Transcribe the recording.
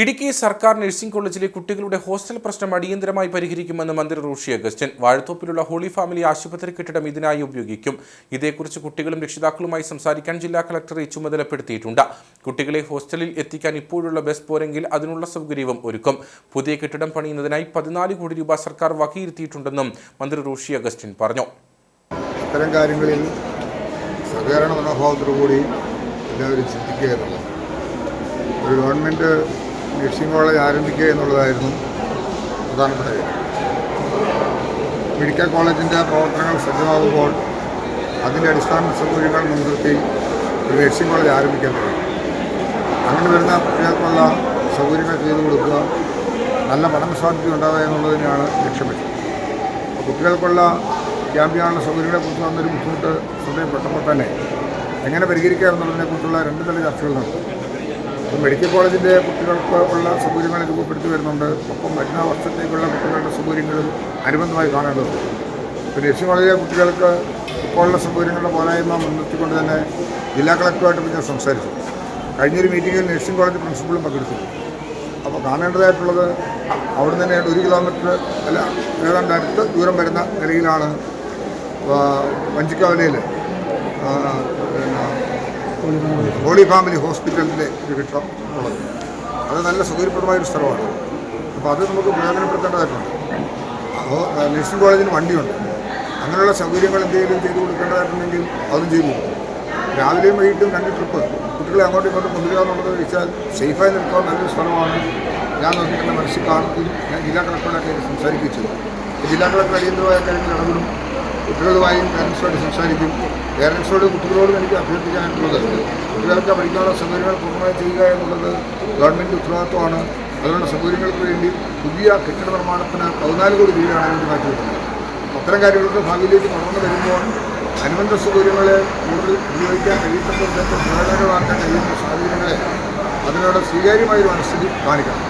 ഇടുക്കി സർക്കാർ നഴ്സിംഗ് കോളേജിലെ കുട്ടികളുടെ ഹോസ്റ്റൽ പ്രശ്നം അടിയന്തരമായി പരിഹരിക്കുമെന്ന് മന്ത്രി റോഷി അഗസ്റ്റ്യൻ വാഴത്തോപ്പിലുള്ള ഹോളി ഫാമിലി ആശുപത്രി കെട്ടിടം ഇതിനായി ഉപയോഗിക്കും. ഇതേക്കുറിച്ച് കുട്ടികളും രക്ഷിതാക്കളുമായി സംസാരിക്കാൻ ജില്ലാ കളക്ടറെ ചുമതലപ്പെടുത്തിയിട്ടുണ്ട്. കുട്ടികളെ ഹോസ്റ്റലിൽ എത്തിക്കാൻ ഇപ്പോഴുള്ള ബസ് പോരെങ്കിൽ അതിനുള്ള സൗകര്യവും ഒരുക്കും. പുതിയ കെട്ടിടം പണിയുന്നതിനായി പതിനാല് കോടി രൂപ സർക്കാർ വകയിരുത്തിയിട്ടുണ്ടെന്നും മന്ത്രി റോഷി അഗസ്റ്റ്യൻ പറഞ്ഞു. ഇത്തരം കാര്യങ്ങളിൽ സഹകരണ മനോഭാവത്തോടുകൂടി എല്ലാവരും ഒരു ഗവൺമെന്റ് നഴ്സിംഗ് കോളേജ് ആരംഭിക്കുക എന്നുള്ളതായിരുന്നു പ്രധാനപ്പെട്ട കാര്യം. മെഡിക്കൽ കോളേജിന്റെ പ്രവർത്തനങ്ങൾ സജ്ജമാകുമ്പോൾ അതിന്റെ അടിസ്ഥാന സൗകര്യങ്ങൾ മുൻനിർത്തി ഒരു നഴ്സിംഗ് കോളേജ് ആരംഭിക്കാൻ കഴിയും അങ്ങനെ വരുന്ന കുട്ടികൾക്കുള്ള സൗകര്യങ്ങൾ ചെയ്തു കൊടുക്കുക നല്ല പഠന സാധ്യത ഉണ്ടാവുക എന്നുള്ളതിനാണ് ലക്ഷ്യം വെച്ചത്. കുട്ടികൾക്കുള്ള ക്യാമ്പിനുള്ള സൗകര്യങ്ങളെക്കുറിച്ച് വന്നൊരു ബുദ്ധിമുട്ട് ശ്രദ്ധയിൽപ്പെട്ടപ്പോൾ തന്നെ എങ്ങനെ പരിഹരിക്കാം എന്നുള്ളതിനെക്കുറിച്ചുള്ള രണ്ട് തല ചർച്ചകൾ നടത്തും മെഡിക്കൽ കോളേജിന്റെ കുട്ടികൾക്ക് ഉള്ള സൗകര്യങ്ങൾ രൂപപ്പെടുത്തി വരുന്നുണ്ട്. ഒപ്പം വരുന്ന വർഷത്തേക്കുള്ള കുട്ടികളുടെ സൗകര്യങ്ങളും അനുബന്ധമായി കാണേണ്ടതുണ്ട്. ഇപ്പം നഴ്സിംഗ് കോളേജിലെ കുട്ടികൾക്ക് ഇപ്പോഴുള്ള സൗകര്യങ്ങളുടെ പോരായ്മ മുൻനിർത്തിക്കൊണ്ട് തന്നെ ജില്ലാ കളക്ടറുമായിട്ട് ഞാൻ സംസാരിച്ചു. കഴിഞ്ഞൊരു മീറ്റിങ്ങിൽ നഴ്സിംഗ് കോളേജ് പ്രിൻസിപ്പളും പങ്കെടുത്തു. അപ്പോൾ കാണേണ്ടതായിട്ടുള്ളത് അവിടെ തന്നെ ഒരു കിലോമീറ്റർ അല്ല ഏതാണ്ട് അടുത്ത് ദൂരം വരുന്ന നിലയിലാണ് വഞ്ചിക്കാവലയിൽ ഹോളി ഫാമിലി ഹോസ്പിറ്റലിന്റെ ഒരു കെട്ടിടം ഉള്ളത്. അത് നല്ല സൗകര്യപ്രദമായൊരു സ്ഥലമാണ്. അപ്പോൾ അത് നമുക്ക് പ്രയോജനപ്പെടുത്തേണ്ടതായിട്ടുണ്ട്. അപ്പോൾ നഴ്സിംഗ് കോളേജിന് വണ്ടിയുണ്ട്. അങ്ങനെയുള്ള സൗകര്യങ്ങൾ എന്തെങ്കിലും ചെയ്തു കൊടുക്കേണ്ടതായിട്ടുണ്ടെങ്കിൽ അതും ചെയ്തു രാവിലെയും വൈകിട്ടും രണ്ട് ട്രിപ്പ്. കുട്ടികളെ അങ്ങോട്ടും ഇങ്ങോട്ടും കൊണ്ടുവരിക എന്നുള്ളത് വെച്ചാൽ സേഫായി നിൽക്കാൻ നല്ലൊരു സ്ഥലമാണ്. ഞാൻ നോക്കിയിട്ട് മനസ്സിൽ കാണുകയും ഞാൻ ജില്ലാ കളക്ടറുടെ സംസാരിപ്പിച്ചത് ജില്ലാ കളക്ടർ അടിയന്തരമായ കാര്യങ്ങൾ ഇടപെടും. കുട്ടികളുമായും പേരൻസോട് സംസാരിക്കും. പേരൻസോട് കുട്ടികളോടും എനിക്ക് അഭ്യർത്ഥിക്കാനായിട്ടുള്ളത് കുട്ടികൾക്ക് പഠിക്കാനുള്ള സൗകര്യങ്ങൾ പൂർണമായി ചെയ്യുക എന്നുള്ളത് ഗവൺമെന്റ് ഉത്തരവാദിത്വമാണ്. അതുകൊണ്ട് സൗകര്യങ്ങൾക്ക് വേണ്ടി പുതിയ കെട്ടിട നിർമ്മാണത്തിന് പതിനാല് കോടി രൂപയാണ് വേണ്ടി മാറ്റിവെക്കുന്നത് അത്തരം കാര്യങ്ങൾക്ക് ഭാവിയിലേക്ക് തുടർന്ന് വരുമ്പോൾ അനുബന്ധ സൗകര്യങ്ങളെ കൂടുതൽ ഉപയോഗിക്കാൻ കഴിയത്തക്ക പ്രയോജനമാക്കാൻ കഴിയുന്ന സാഹചര്യങ്ങളെ അതിനോട് സ്വീകാര്യമായ ഒരു മനസ്ഥിതി കാണിക്കണം.